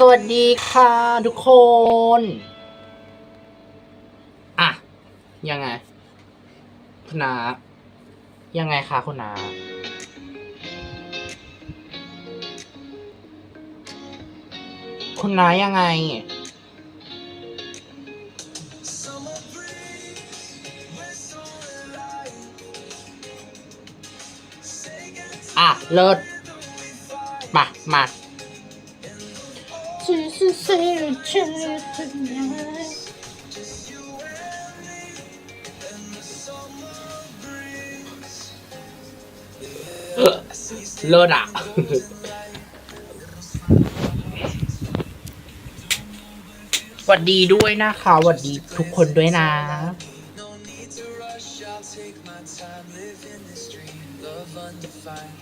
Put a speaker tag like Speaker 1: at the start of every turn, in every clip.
Speaker 1: สวัสดีค่ะทุกคน อะ ยังไง คุณนายังไงคะคุณนาคุณนายังไง อะ เลิศมามา to say the truth tonight เลิศอะสวัสดีด้วยนะคะสวัสดีทุกคนด้วยนะ
Speaker 2: No need to rush, I'll take my time living this dream. Love undefined,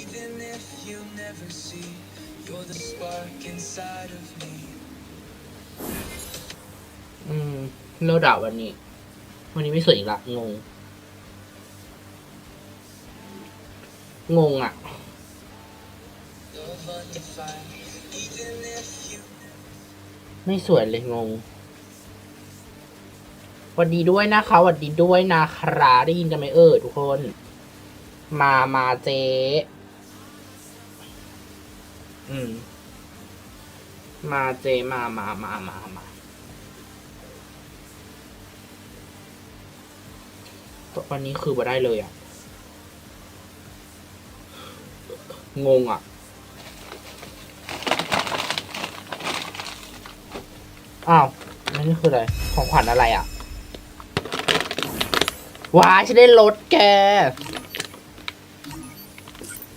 Speaker 2: even if you never see, you're the spark inside of me.
Speaker 1: อืมเลิศอะวันนี้ วันนี้ไม่สวยอีกละงง งงอะ
Speaker 2: Love undefined, even if you
Speaker 1: ไม่สวยเลยงงสวัสดีด้วยนะคะสวัสดีด้วยนะครับได้ยินกันไหมเออทุกคน มามาเจ๊ อืม มาเจมามามามามาวันนี้คือมาได้เลยอะ งงอะ อ้าวนั่คืออะไร ของขวัญอะไรอะ ว้าฉันได้รถแก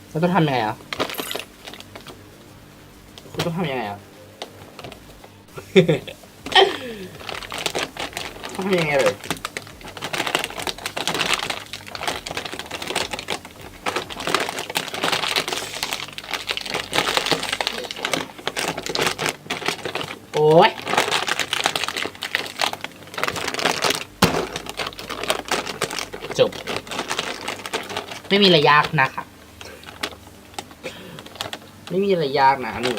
Speaker 1: แล้วต้องทำยังไงอะ ต้องทำยังไงอะ ต้องทำยังไงเลยโอ้ยจบ ไม่มีอะไรยากนะคะ ไม่มีอะไรยากนะหนู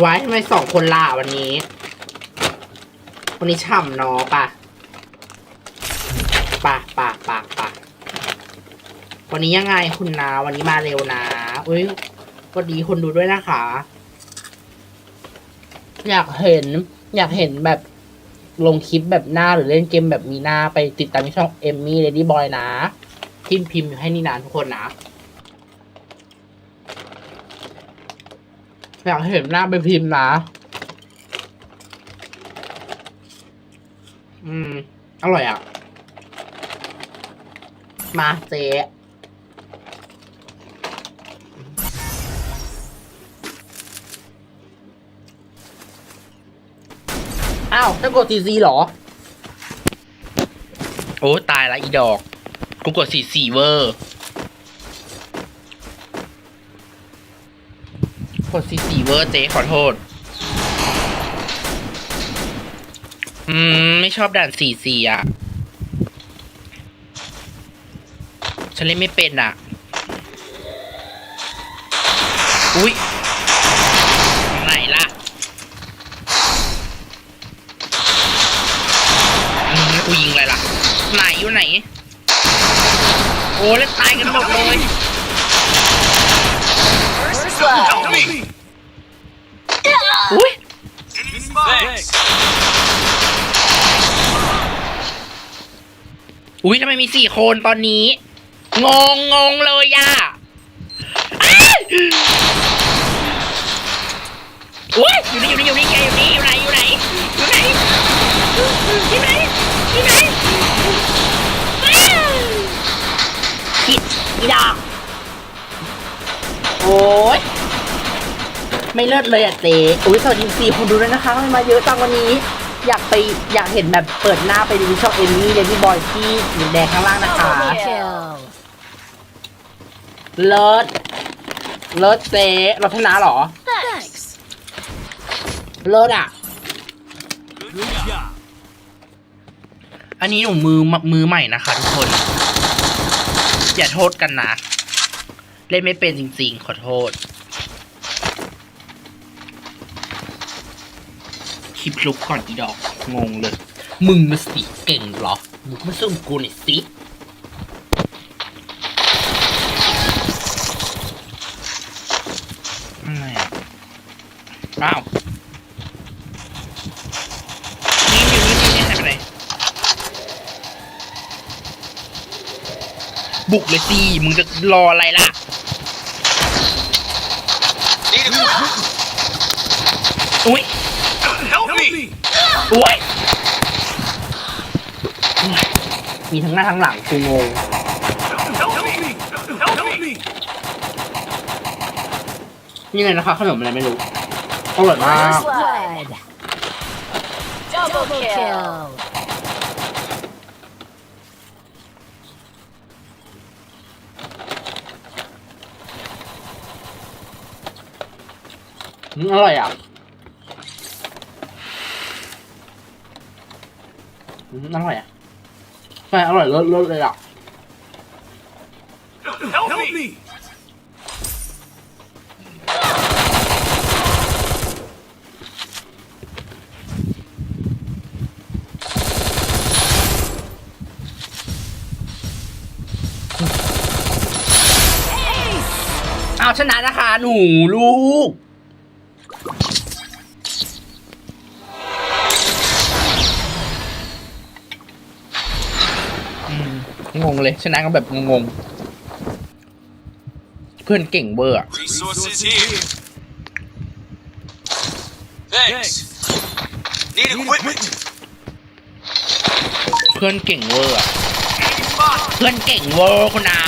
Speaker 1: ไว้ทำไมสองคนล่ะวันนี้ วันนี้ฉ่ำเนอปะปะปะปะปะวันนี้ยังไงคุณนา วันนี้มาเร็วนะอุ้ยสวัสดีคนดูด้วยนะคะ อยากเห็น อยากเห็นแบบลงคลิปแบบหน้าหรือเล่นเกมแบบมีหน้าไปติดตามที่ช่องเอมมี่เลดี้บอยนะพิมพ์พิมพ์ให้นี่นานทุกคนนะ อยากเห็นหน้าไปพิมพ์นะ อืม อร่อยอะ มาเจ๊อ้าวจะกดซีซีหรอ โอ้ ตายละอีดอก กูกดสี่สี่เวอร์ กดสี่สี่เวอร์เจ๊ขอโทษ อืม ไม่ชอบด่านสี่สี่อะ ฉันเล่นไม่เป็นอะ อุ๊ยไหนล่ะอืมกูยิงอะไรล่ะ ไหนอยู่ไหน โอ้แล้วตายกันหมดเลย อุ๊ยอุ้ยทำไมมีสี่คนตอนนี้ งงงงเลยย่ะอ้ายอุ้ยอยู่นี่อยู่นี่อยู่นี่แกอยู่นี่อยู่ไหนอยู่ไหนอยู่ไหนอยู่ไหนอยู่ไหนผิดอีดอกโอ้ย ไม่เลิศเลยอะเจ๊อุ้ยสวัสดีสี่คนดูด้วยนะคะทำไมมาเยอะจังวันนี้ อยากไปอยากเห็นแบบเปิดหน้าไปดูช่องเอมมี่เลดี้บอยที่สีแดงข้างล่างนะคะเลิศเลิศเจ๊เราชนะเหรอเลิศอะ อันนี้หนูมือมือใหม่นะคะทุกคน อย่าโทษกันนะ เล่นไม่เป็นจริงๆ ขอโทษ คลิปลุกก่อนอีดอกงงเลย มึงมาสิเก่งเหรอมึงมาสู้กูหน่อยสิอะไรอะอ้าวนี่อยู่นี่นี่หายไปไหนบุกเลยสิมึงจะรออะไรล่ะ อุ้ย
Speaker 3: Help me!
Speaker 1: อุ้ยมีทั้งหน้าทั้งหลังกูงง
Speaker 3: Help me! Help me!
Speaker 1: นี่ไงนะคะขนมอะไรไม่รู้อร่อยมาก
Speaker 4: Blood. Double kill.
Speaker 1: อืมอร่อยอะ อืมอร่อยอะใช่อร่อยเลิศเลิศเลยอะ
Speaker 3: Help me!
Speaker 1: เอาชนะนะคะ หนูลูก งงเลยชนะกันแบบงงๆเพื่อนเก่งเบอร์อะ
Speaker 5: Resources here. Thanks. Need equipment.
Speaker 1: เพื่อนเก่งเวอร์อะเพื่อนเก่งเวอร์คุณอา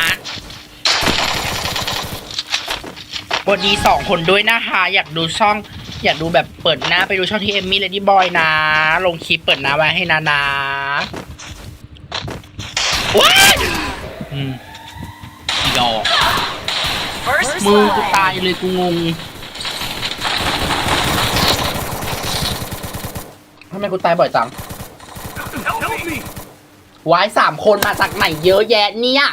Speaker 1: สวัสดีสองคนด้วยนะคะอยากดูช่อง อยากดูแบบเปิดหน้าไปดูช่องที่เอมมี่เลดี้บอยนะ ลงคลิปเปิดหน้าไว้ให้นานา ว้ายอืมอีดอก
Speaker 4: First
Speaker 1: มือกู
Speaker 4: blood.
Speaker 1: ตายเลยกูงงทำไมกูตายบ่อยจัง
Speaker 3: Help me!
Speaker 1: วายสามคนมาจากไหนเยอะแยะเนี่ย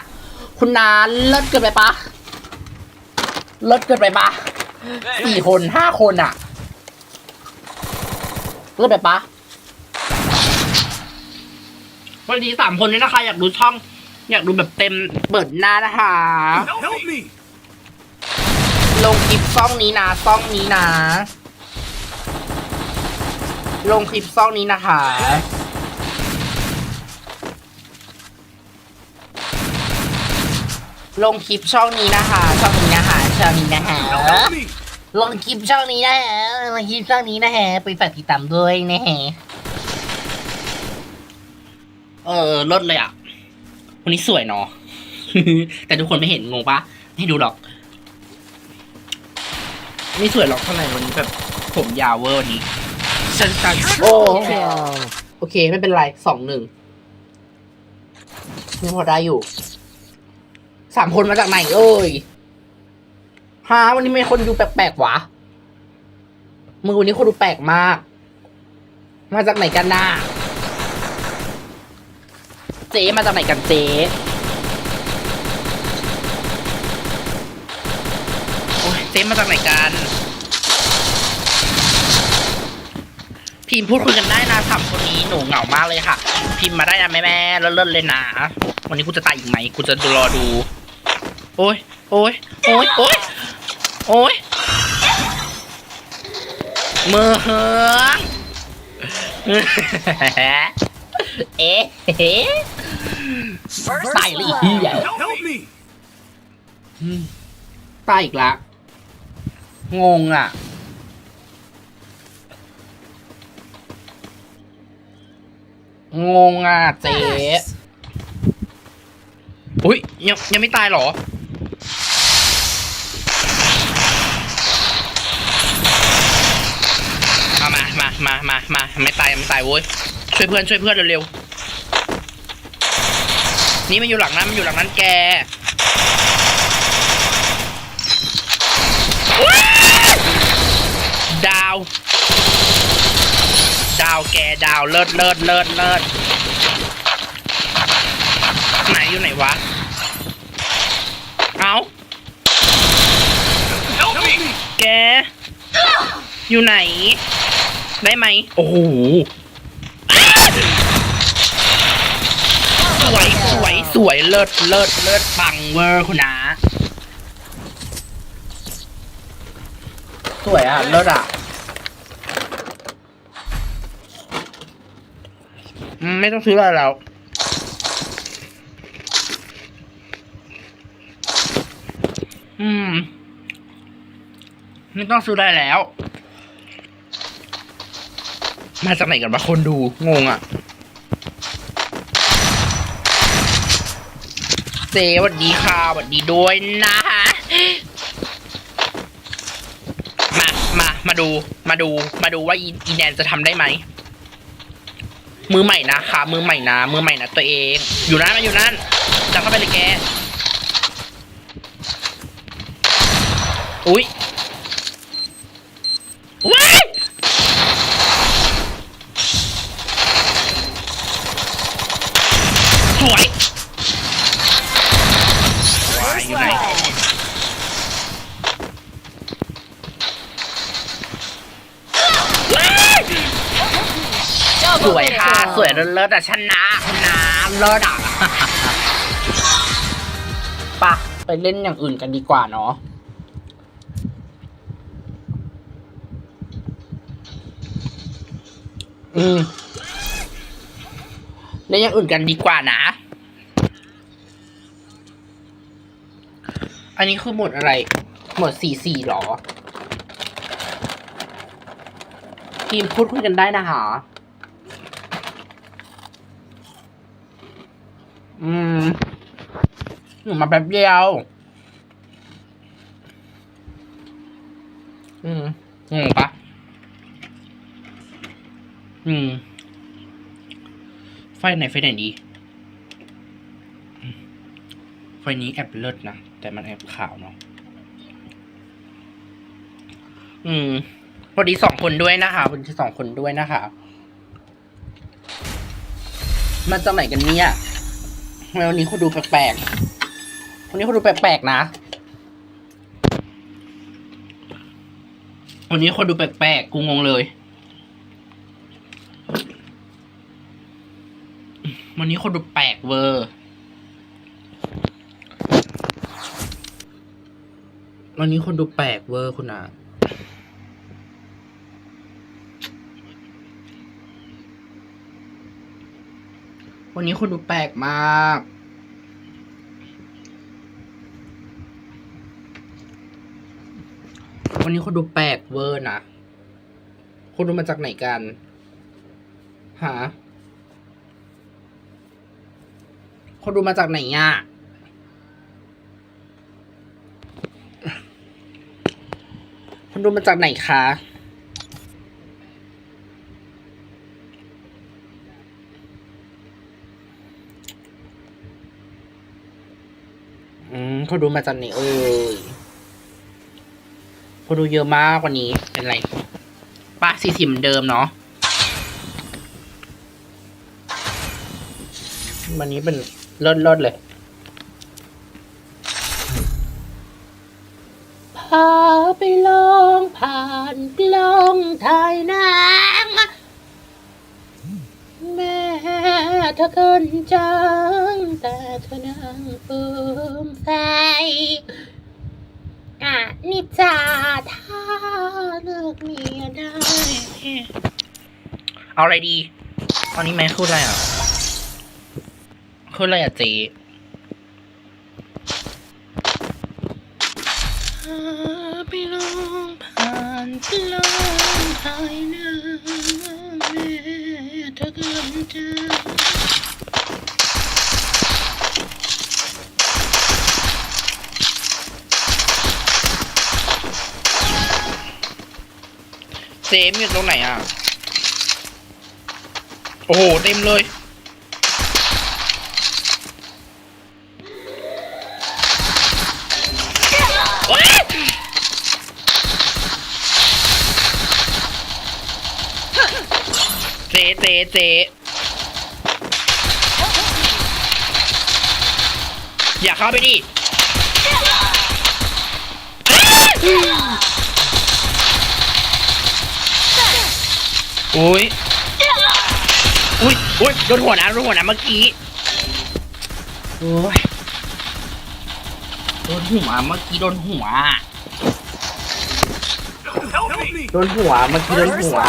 Speaker 1: คุณนาเลิศเกินไปปะเลิศเกินไปปะสี่คนห้าคนอะเลิศไปปะ วันนี้สามคนนี้นะคะ อยากดูช่อง อยากดูแบบเต็มเปิดหน้านะคะ
Speaker 3: Help me!
Speaker 1: ลงคลิปซ่องนี้นะซ่องนี้นะลงคลิปซ่องนี้นะคะ ลงคลิปช่องนี้นะคะช่องนี้นะคะช่องนี้นะคะ
Speaker 3: Help me!
Speaker 1: ลงคลิปช่องนี้นะฮะลงคลิปช่องนี้นะฮะไปฝากติดตามด้วยนะฮะ เออลดเลยอะวันนี้สวยเนาะแต่ทุกคนไม่เห็นงงปะไม่ให้ดูหรอก ไม่สวยหรอกเท่าไหร่วันนี้แบบผมยาวเวอร์นี้ฉันฉันโอ้
Speaker 4: Triple kill.
Speaker 1: โอเค ไม่เป็นไรสองหนึ่งยังพอได้อยู่สามคนมาจากไหนเอ้ยฮาวันนี้มีคนดูแปลกๆวะมือวันนี้คนดูแปลกมาก มาจากไหนกันน่า เจ๊มาจากไหนกันเจ๊โอ้ยเจ๊มาจากไหนกัน พิมพ์พูดคุยกันได้นะสามคนนี้หนูเหงามากเลยค่ะ พิมพ์มาได้นะแม่แม่ๆเลิศๆเลยนะ วันนี้กูจะตายอีกไหมกูจะรอดู โอ้ยโอ้ยโอ้ยโอ้ยโอ้ยมือเหือง เอ๊ะเอ๊ะ
Speaker 4: First
Speaker 1: ตายเลยอีกทีอะ
Speaker 3: Help me!
Speaker 1: อืมตายอีกละ งงอะ งงอะเจ๊อุ้ยยังยังไม่ตายหรอมามามามามาไม่ตายไม่ตายโว้ย ช่วยเพื่อนช่วยเพื่อนเร็วๆนี่มันอยู่หลังนั้นมันอยู่หลังนั้นแกดาว ดาวแกดาวเลิศเลิศเลิศเลิศไหนอยู่ไหนวะ เอาแก อยู่ไหน ได้ไหม โอ้โหอ้าสวย สวยสวยเลิศเลิศเลิศปังเวอร์คุณนะสวยอะเลิศอะ อืมไม่ต้องซื้ออะไรแล้วอืม ไม่ต้องซื้อได้แล้ว มาจากไหนกันวะคนดู งงอะ่ เซสวัสดีค่ะสวัสดีด้วยนะฮะมามามาดูมาดูมาดูว่าอีอีแนนจะทำได้ไหมมือใหม่นะคะมือใหม่นะมือใหม่นะตัวเอง อยู่นั่นมาอยู่นั่นจับเข้าไปเลยแก อุ้ย ส
Speaker 4: Double
Speaker 1: วยค่ะ
Speaker 4: kill.
Speaker 1: สวยเลิศๆแต่ชนะชนะเลิศอะปะไปเล่นอย่างอื่นกันดีกว่าเนาะอืมเล่นอย่างอื่นกันดีกว่านะ อันนี้คือหมดอะไร หมดสี่สี่หรอทีมพูดคุยกันได้นะคะ อืมหนูมาแป๊บเดียว อืมงงปะอืม ไฟไหนไฟไหนดี ไฟนี้แอบเลิศนะ แต่มันแอบขาวเนาะ อืมพอดีสองคนด้วยนะคะพอดีสองคนด้วยนะคะ มาจากไหนกันเนี่ย วันนี้เขาดูแปลกๆวันนี้เขาดูแปลกๆนะ วันนี้คนดูแปลกๆ กูงงเลย วันนี้คนดูแปลกเวอร์ วันนี้คนดูแปลกเวอร์คุณอา วันนี้คนดูแปลกมาก วันนี้คนดูแปลกเวอร์นะ คนดูมาจากไหนกัน หา คนดูมาจากไหนอะคนดูมาจากไหนคะ อืมเขาดูมาจากไหนเอ่ยเขาดูเยอะมากกว่านี้เป็นไรป้าสี่สิบเหมือนเดิมเนาะวันนี้เป็นลิศเลิศๆเลยพาไปลองผ่านกล้องถ่ายหนัง เธอเกินจังแต่เธอนั่งเอิมใสอะนี่จ่าถ้าเลิกเมียได้ เอาอะไรดี ตอนนี้แม่พูดอะไรอะพูดอะไรอะเจ๊พาไปลองผ่านกล้องถ่ายหนังแม่เธอเกินจั เจมอยู่ตรงไหนอะ โอ้โห เต็มเลยว้ายเจเจเจอย่าเข้าไปดิ อุ้ยอุ้ยอุ้ยโดนหัวนะโดนหัวนะเมื่อกี้โอ้ยโดนหัวเมื่อกี้โดนหัว โดนหัวเมื่อกี้โดนหัว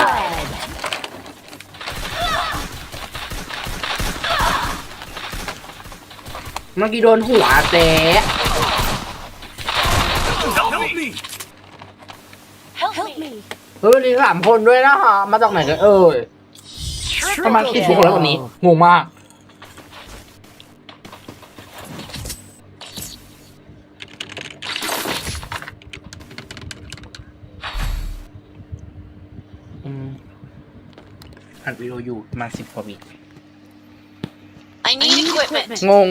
Speaker 1: เมื่อกี้โดนหัวเจ๊
Speaker 3: Help me!
Speaker 4: Help, me.
Speaker 1: เฮ้ยนี่สามคนด้วยนะฮะมาจากไหนกันเอ่ยประมาณสิบกว่าคนแล้ววันนี้ งงมาก อืมอัดวิดีโออยู่ประมาสิบกว่าวิ
Speaker 4: I need equipment.
Speaker 1: งง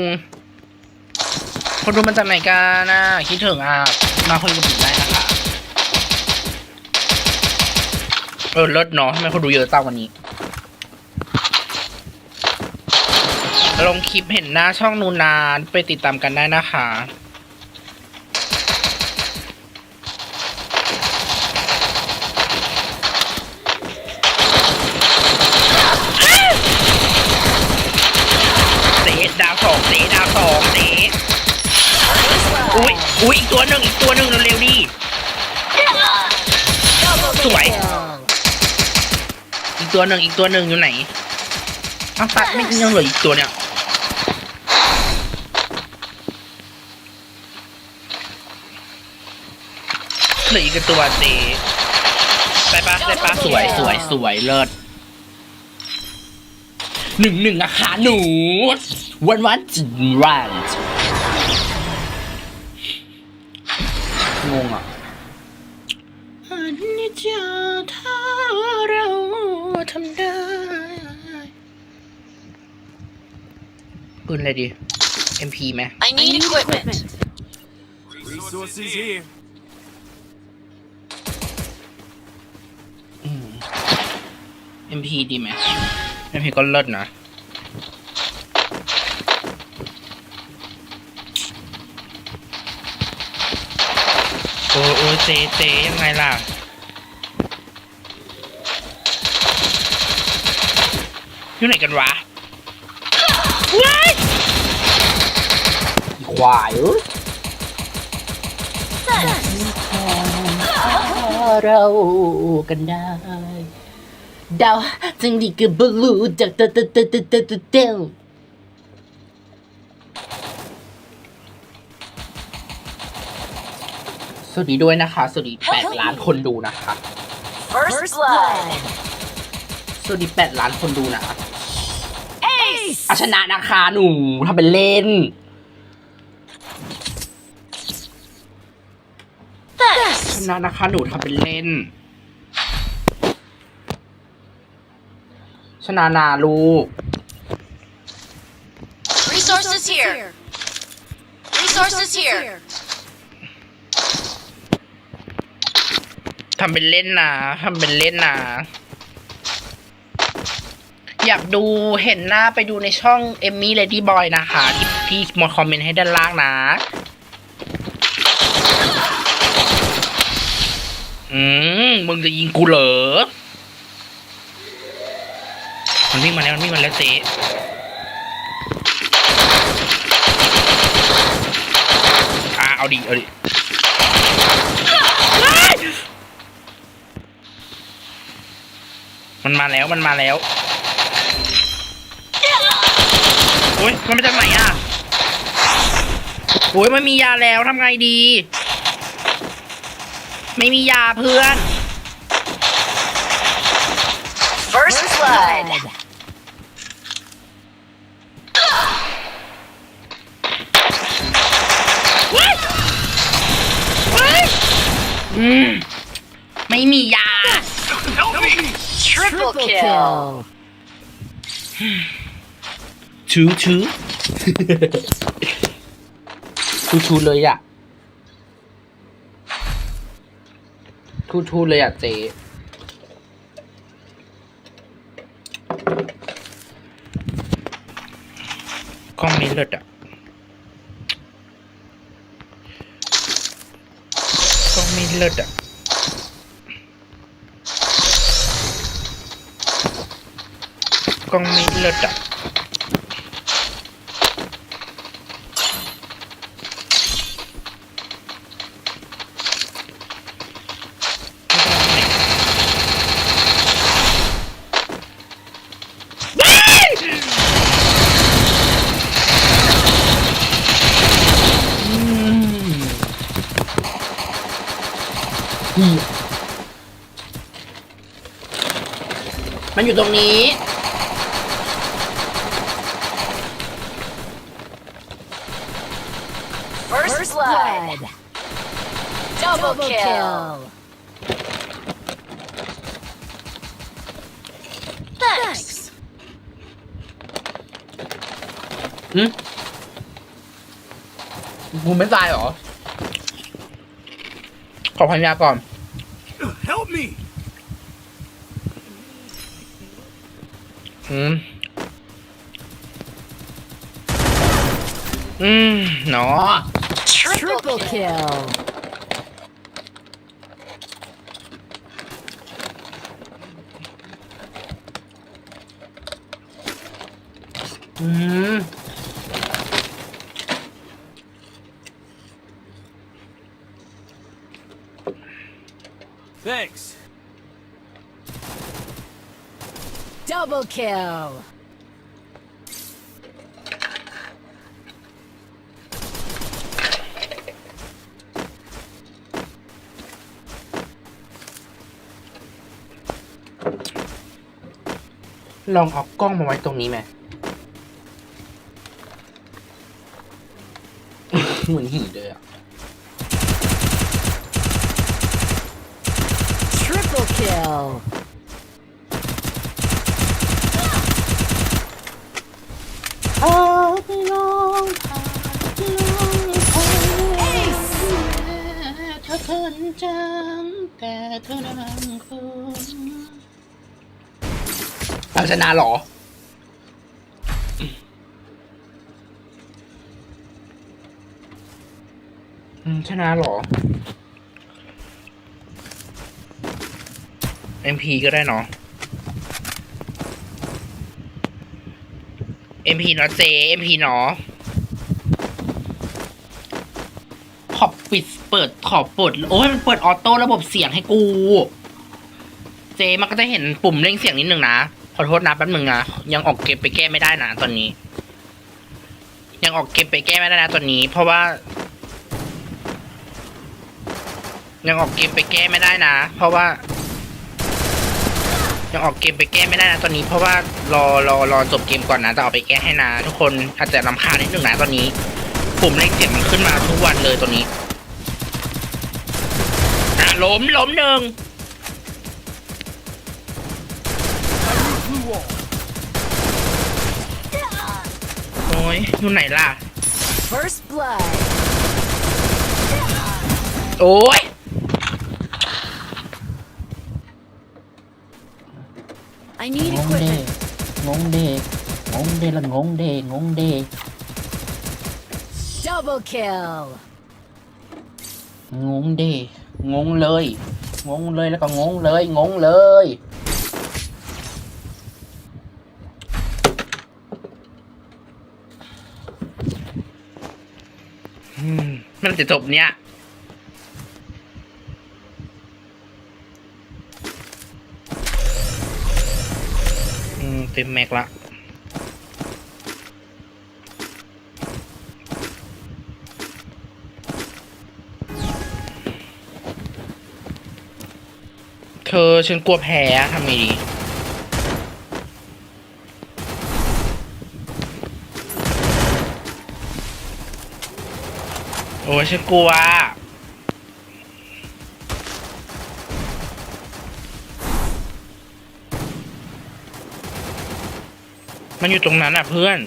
Speaker 1: คนดูมันจากไหนกันนะคิดถึงอะ มาคุยกับผมได้ เออเลิศเนาะทำไมคนดูเยอะจังวันนี้ ลงคลิปเห็นหน้าช่องนูนานไปติดตามกันได้นะคะเตะดาวสองเตะดาวสองเตะอุ้ยอุ้ยอีกตัวหนึ่งอีกตัวหนึ่งเร็วๆดิ ตัวหนึ่งอีกตัวหนึ่งอยู่ไหนอ้าวตัดไม่ยังเหลืออีกตัวเนี่ยเหลืออีกตัวเตะไปปะไปปะสวยสวยสวยเลิศหนึ่งหนึ่งอะค่ะหนูวันวันจิรันงงอะ ปืนอะไรดี MP ไหม
Speaker 4: I need equipment.
Speaker 3: Resources here.
Speaker 1: อืม MP ดีไหม MP ก็เลิศนะ โอ้โอ้เจเจยังไงล่ะ อยู่ไหนกันวะว้ายอี ควายเอ้ยเรากันได้ดาวจึงดีกับบลูจากเตเตเตเตเตเตเตสวัสดีด้วยนะคะ สวัสดีแปดล้านคนดูนะคะ
Speaker 4: First blood.
Speaker 1: สวัสดีแปดล้านคนดูนะ
Speaker 4: Ace.
Speaker 1: อาชนะนะคะหนูทำเป็นเล่น นะนะคะ หนูทำเป็นเล่น ชนะนาลูก
Speaker 4: Resources here. Resources here.
Speaker 1: ทำเป็นเล่นนะทำเป็นเล่นนะอยากดูเห็นหน้าไปดูในช่องเอมมี่เลดี้บอยนะคะ ที่พี่มาคอมเมนต์ให้ด้านล่างนะ อืมมึงจะยิงกูเหรอ มันวิ่งมาแล้วมันวิ่งมาแล้วเจ๊อะเอาดิ เอาดิมันมาแล้วมันมาแล้วโอ้ยมันมาจากไหนอะโอ้ยไม่มียาแล้วทำไงดี ไม่มียาเพื่อน
Speaker 4: First blood.
Speaker 1: อืมไม่มียา
Speaker 3: Help me!
Speaker 4: Triple kill.
Speaker 1: ชูชูชูชูเลยอะ ชูชูเลยอะเจ๊กล้องไม่เลิศอะกล้องไม่เลิศอะกล้องไม่เลิศอะ มันอยู่ตรงนี้
Speaker 4: First, blood. Double, kill. Thanks.
Speaker 1: หืมกูไม่ตายเหรอ ขอพันยาก่อน
Speaker 3: Help me!
Speaker 1: อืมอืมเนาะ
Speaker 4: Triple kill.
Speaker 1: อืม
Speaker 3: Thanks.
Speaker 4: Double kill.
Speaker 1: ลองเอากล้องมาไว้ตรงนี้ไหม เหมือนหีเลยอะ
Speaker 4: Triple kill.
Speaker 1: จังแต่เธอน่ารักคุณเราชนะหรอ ชนะหรอ MP ก็ได้เนาะ MP เนาะเจ MP เนาะ ขอบ ปิดเปิดขอบเปิดโอ้ยมันเปิดออโต้ระบบเสียงให้กู เจมันก็จะเห็นปุ่มเร่งเสียงนิดนึงนะ ขอโทษนะแป๊บนึงนะยังออกเกมไปแก้ไม่ได้นะตอนนี้ ยังออกเกมไปแก้ไม่ได้นะตอนนี้ เพราะว่า ยังออกเกมไปแก้ไม่ได้นะ เพราะว่า ยังออกเกมไปแก้ไม่ได้นะตอนนี้ เพราะว่ารอรอรอจบเกมก่อนนะจะเอาไปแก้ให้นะ ทุกคนอาจจะลำคาญนิดนึงนะตอนนี้ปุ่มเร่งเสียงมันขึ้นมาทุกวันเลยตัวนี้ ล้มล้มหนึ่ง
Speaker 3: Blue wall.
Speaker 1: โอ้ยอยู่ไหนล่ะ
Speaker 4: First blood.
Speaker 1: โอ้ย
Speaker 4: I need
Speaker 6: งงเด
Speaker 4: equipment.
Speaker 6: งงเดงงเดละงงเดงงเด
Speaker 4: Double kill.
Speaker 6: งงเด งงเลย งงเลยแล้วก็งงเลย งงเลย
Speaker 1: อืมมันจะจบเนี้ยอืมเต็มแม็กละ เธอฉันกลัวแพ้ทำไงดีโอ้ยฉันกลัวมันอยู่ตรงนั้นอะเพื่อน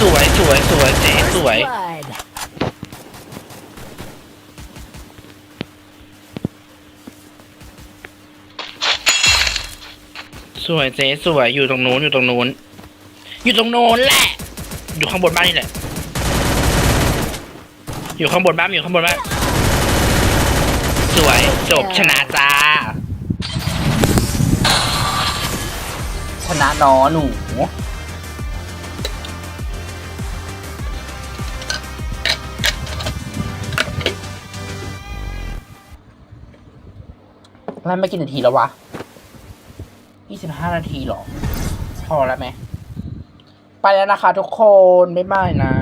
Speaker 1: สวยสวยสวยส วยเจ๊ส
Speaker 4: First
Speaker 1: วย
Speaker 4: blood.
Speaker 1: อสวยเจ๊สวยอยู่ตรงนู้นอยู่ตรงนู้นอยู่ตรงโน้นแหละ อยู่ข้างบนบ้านนี่แหละ อยู่ข้างบนบ้านอยู่ข้างบนบ้านสวยจบชนะจ้า
Speaker 6: ชนะนอหนู แล้วไม่กี่นาทีแล้ววะยี่สิบห้านาทีหรอ พอแล้วไหม ไปแล้วนะคะทุกคน บ๊ายบายนะ